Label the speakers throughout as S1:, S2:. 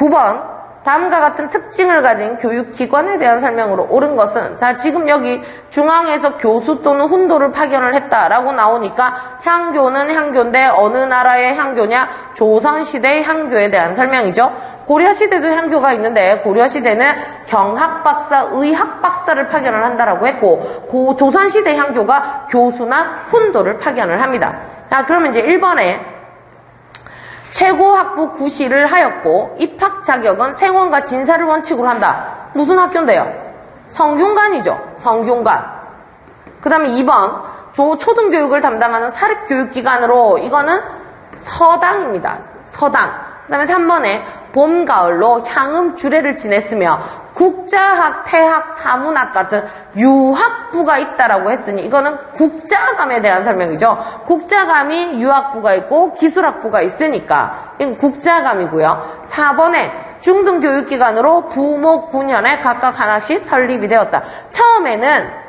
S1: 9번 다음과 같은 특징을 가진 교육기관에 대한 설명으로 옳은 것은 자 지금 여기 중앙에서 교수 또는 훈도를 파견을 했다라고 나오니까 향교는 향교인데 어느 나라의 향교냐? 조선시대의 향교에 대한 설명이죠. 고려시대도 향교가 있는데 고려시대는 경학박사, 의학박사를 파견을 한다라고 했고 고 조선시대 향교가 교수나 훈도를 파견을 합니다. 자 그러면 이제 1번에 최고 학부 구시를 하였고 입학 자격은 생원과 진사를 원칙으로 한다. 무슨 학교인데요? 성균관이죠. 성균관. 그 다음에 2번 조 초등교육을 담당하는 사립교육기관으로 이거는 서당입니다. 서당. 그 다음에 3번에 봄, 가을로 향음 주례를 지냈으며 국자학, 태학, 사문학 같은 유학부가 있다라고 했으니 이거는 국자감에 대한 설명이죠. 국자감이 유학부가 있고 기술학부가 있으니까 이건 국자감이고요. 4번에 중등교육기관으로 부목 9년에 각각 하나씩 설립이 되었다. 처음에는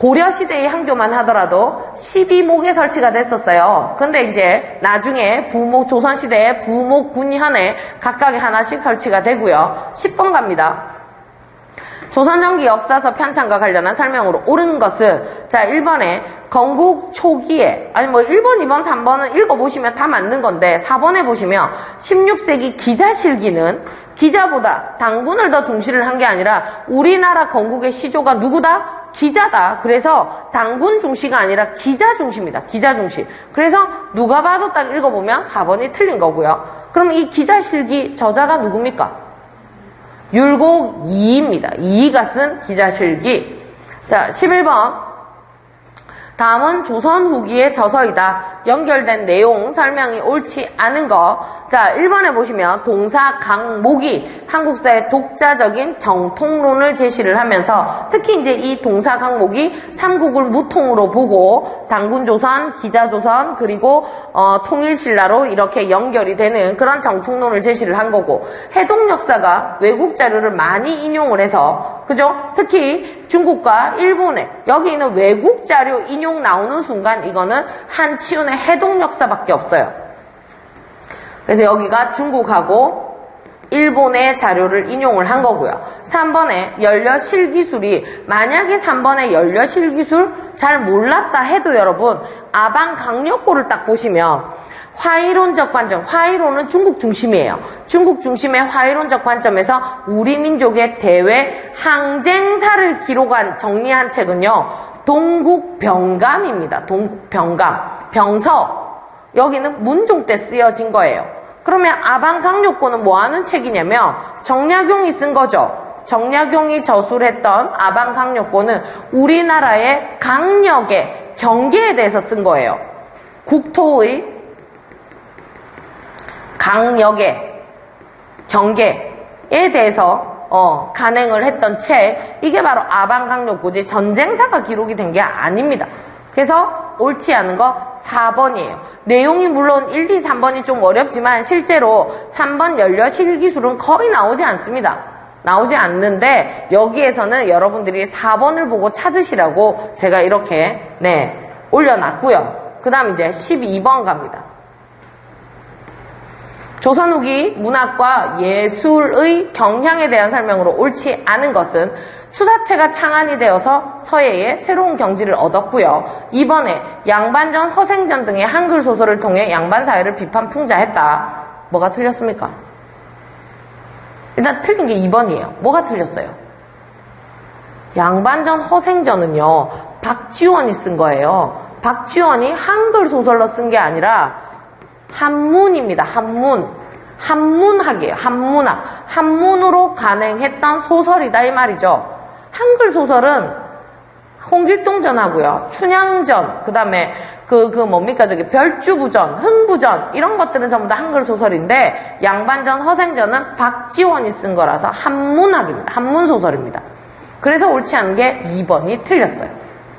S1: 고려시대의 한교만 하더라도 12목에 설치가 됐었어요. 근데 이제 나중에 부목, 조선시대의 부목 군현에 각각에 하나씩 설치가 되고요. 10번 갑니다. 조선전기 역사서 편찬과 관련한 설명으로 옳은 것은 자 1번에 건국 초기에 아니 뭐 1번, 2번, 3번은 읽어보시면 다 맞는 건데 4번에 보시면 16세기 기자실기는 기자보다 당군을 더 중시를 한 게 아니라 우리나라 건국의 시조가 누구다? 기자다. 그래서 당군 중시가 아니라 기자 중시입니다. 기자 중시. 그래서 누가 봐도 딱 읽어보면 4번이 틀린 거고요. 그럼 이 기자실기 저자가 누굽니까? 율곡 이입니다. 이이가 쓴 기자실기. 자, 11번. 다음은 조선 후기의 저서이다. 연결된 내용 설명이 옳지 않은 거. 자, 1번에 보시면 동사 강목이 한국사의 독자적인 정통론을 제시를 하면서 특히 이제 이 동사 강목이 삼국을 무통으로 보고 당군 조선, 기자 조선, 그리고 어, 통일 신라로 이렇게 연결이 되는 그런 정통론을 제시를 한 거고 해동역사가 외국 자료를 많이 인용을 해서 그죠? 특히 중국과 일본에 여기 있는 외국 자료 인용 나오는 순간 이거는 한치운의 해동 역사밖에 없어요. 그래서 여기가 중국하고 일본의 자료를 인용을 한 거고요. 3번에 연료실 기술이 만약에 3번에 연료실 기술 잘 몰랐다 해도 여러분 아방 강력고를 딱 보시면 화이론적 관점, 화이론은 중국 중심이에요. 중국 중심의 화이론적 관점에서 우리 민족의 대외 항쟁사를 기록한 정리한 책은요. 동국병감입니다. 동국병감. 병서. 여기는 문종 때 쓰여진 거예요. 그러면 아방강력고는 뭐 하는 책이냐면 정약용이 쓴 거죠. 정약용이 저술했던 아방강력고는 우리나라의 강력의 경계에 대해서 쓴 거예요. 국토의 강력의 경계에 대해서 어, 간행을 했던 책 이게 바로 아방강력고지 전쟁사가 기록이 된 게 아닙니다. 그래서 옳지 않은 거 4번이에요. 내용이 물론 1, 2, 3번이 좀 어렵지만 실제로 3번 연료 실기술은 거의 나오지 않습니다. 나오지 않는데 여기에서는 여러분들이 4번을 보고 찾으시라고 제가 이렇게 네 올려놨고요. 그 다음 이제 12번 갑니다. 조선 후기 문학과 예술의 경향에 대한 설명으로 옳지 않은 것은 추사체가 창안이 되어서 서예의 새로운 경지를 얻었고요. 이번에 양반전, 허생전 등의 한글 소설을 통해 양반 사회를 비판 풍자했다. 뭐가 틀렸습니까? 일단 틀린 게 2번이에요. 뭐가 틀렸어요? 양반전, 허생전은요. 박지원이 쓴 거예요. 박지원이 한글 소설로 쓴 게 아니라 한문입니다. 한문. 한문학이에요. 한문학. 한문으로 간행했던 소설이다 이 말이죠. 한글 소설은 홍길동전하고요. 춘향전, 그 다음에 그, 그 뭡니까, 저기 별주부전, 흥부전, 이런 것들은 전부 다 한글 소설인데, 양반전, 허생전은 박지원이 쓴 거라서 한문학입니다. 한문 소설입니다. 그래서 옳지 않은 게 2번이 틀렸어요.